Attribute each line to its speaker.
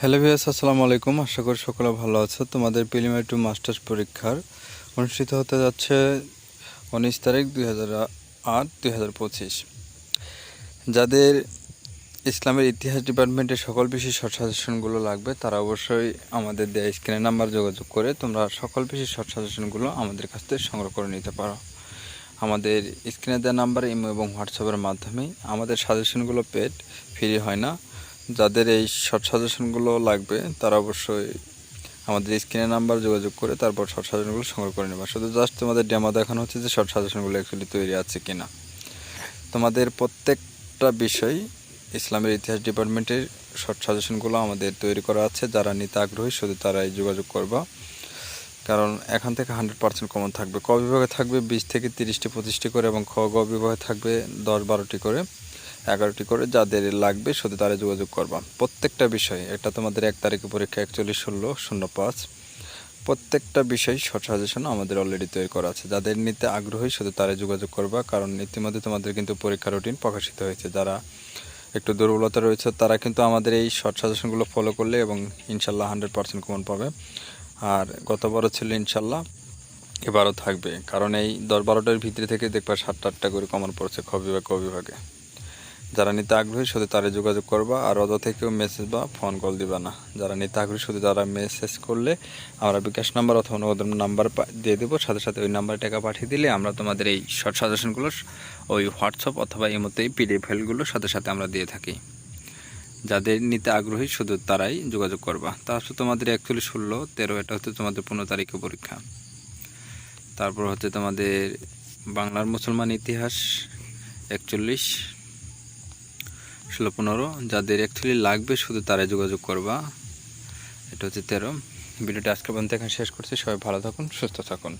Speaker 1: Hello ভিয়াস আসসালামু আলাইকুম। আশা করি সকলে ভালো আছো। তোমাদের প্রিলিমিনারি টু মাস্টার্স পরীক্ষার অনুষ্ঠিত হতে যাচ্ছে উনিশ তারিখ দুই হাজার আট, দুই হাজার পঁচিশ। যাদের ইসলামের ইতিহাস ডিপার্টমেন্টের সকল বিষয় শর্ট সাজেশনগুলো লাগবে, তারা অবশ্যই আমাদের দেয়া স্ক্রিনের নাম্বার যোগাযোগ করে তোমরা সকল বিষয় শর্ট সাজেশনগুলো আমাদের কাছ থেকে সংগ্রহ করে নিতে পারো। আমাদের স্ক্রিনে দেওয়া নাম্বার ইমো এবং হোয়াটসঅ্যাপের মাধ্যমে আমাদের সাজেশনগুলো পেড ফ্রি হয় না। যাদের এই শর্ট সাজেশনগুলো লাগবে, তারা অবশ্যই আমাদের স্ক্রিনে নাম্বার যোগাযোগ করে তারপর শর্ট সাজেশনগুলো সংগ্রহ করে নেবা। শুধু জাস্ট তোমাদের ডেমো দেখানো হচ্ছে যে শর্ট সাজেশনগুলো অ্যাকচুয়ালি তৈরি আছে কি না তোমাদের প্রত্যেকটা বিষয় ইসলামের ইতিহাস ডিপার্টমেন্টের শর্ট সাজেশনগুলো আমাদের তৈরি করা আছে। যারা নিতে আগ্রহী, শুধু তারাই যোগাযোগ করবা। কারণ এখান থেকে হান্ড্রেড পার্সেন্ট কমন থাকবে। ক বিভাগে থাকবে? বিশ থেকে তিরিশটি, পঁচিশটি করে এবং খ গ বিভাগে থাকবে দশ বারোটি করে। এগারোটি করে যাদের লাগবে শুধু তারা যোগাযোগ করবা। প্রত্যেকটা বিষয়, এটা তোমাদের এক তারিখে পরীক্ষা একচল্লিশ, ষোলো, শূন্য, পাঁচ। প্রত্যেকটা বিষয় শর্ট সাজেশন আমাদের অলরেডি তৈরি করা আছে। যাদের নিতে আগ্রহী শুধু তারা যোগাযোগ করবা, কারণ ইতিমধ্যে তোমাদের কিন্তু পরীক্ষা রুটিন প্রকাশিত হয়েছে। যারা একটু দুর্বলতা রয়েছে, তারা কিন্তু আমাদের এই শর্ট সাজেশনগুলো ফলো করলে এবং ইনশাল্লাহ হান্ড্রেড পার্সেন্ট কমন পাবে। আর গত গতবারও ছিল ইনশাল্লাহ, এবারও থাকবে। কারণ এই দশ বারোটার ভিতরে থেকে দেখবা সাতটা, আটটা করে কমন পড়ছে খ বিভাগ ক বিভাগে যারা নিতে আগ্রহী শুধু তারা যোগাযোগ করবা আর অত থেকেও মেসেজ বা ফোন কল দিবা না। যারা নিতে আগ্রহী শুধু তারা মেসেজ করলে আমরা বিকাশ নাম্বার অথবা নগদ নাম্বার দিয়ে দেবো। সাথে সাথে ওই নাম্বারে টাকা পাঠিয়ে দিলে আমরা তোমাদের এই শর্ট সাজেশনগুলো ওই হোয়াটসঅ্যাপ অথবা এই মতো এই পিডিএফ ফাইলগুলো সাথে সাথে আমরা দিয়ে থাকি। যাদের নিতে আগ্রহী শুধু তারাই যোগাযোগ করবা। তা হচ্ছে তোমাদের অ্যাকচুয়ালি ষোলো, তেরো, এটা হচ্ছে তোমাদের পনেরো তারিখে পরীক্ষা। তারপর হচ্ছে তোমাদের বাংলার মুসলমান ইতিহাস একচল্লিশ ষোলো পনেরো, যাদের অ্যাকচুয়ালি লাগবে শুধু তারাই যোগাযোগ করবা। এটা হচ্ছে তেরো। ভিডিওটি আজকে পর্যন্ত এখন শেষ করছি। সবাই ভালো থাকুন, সুস্থ থাকুন।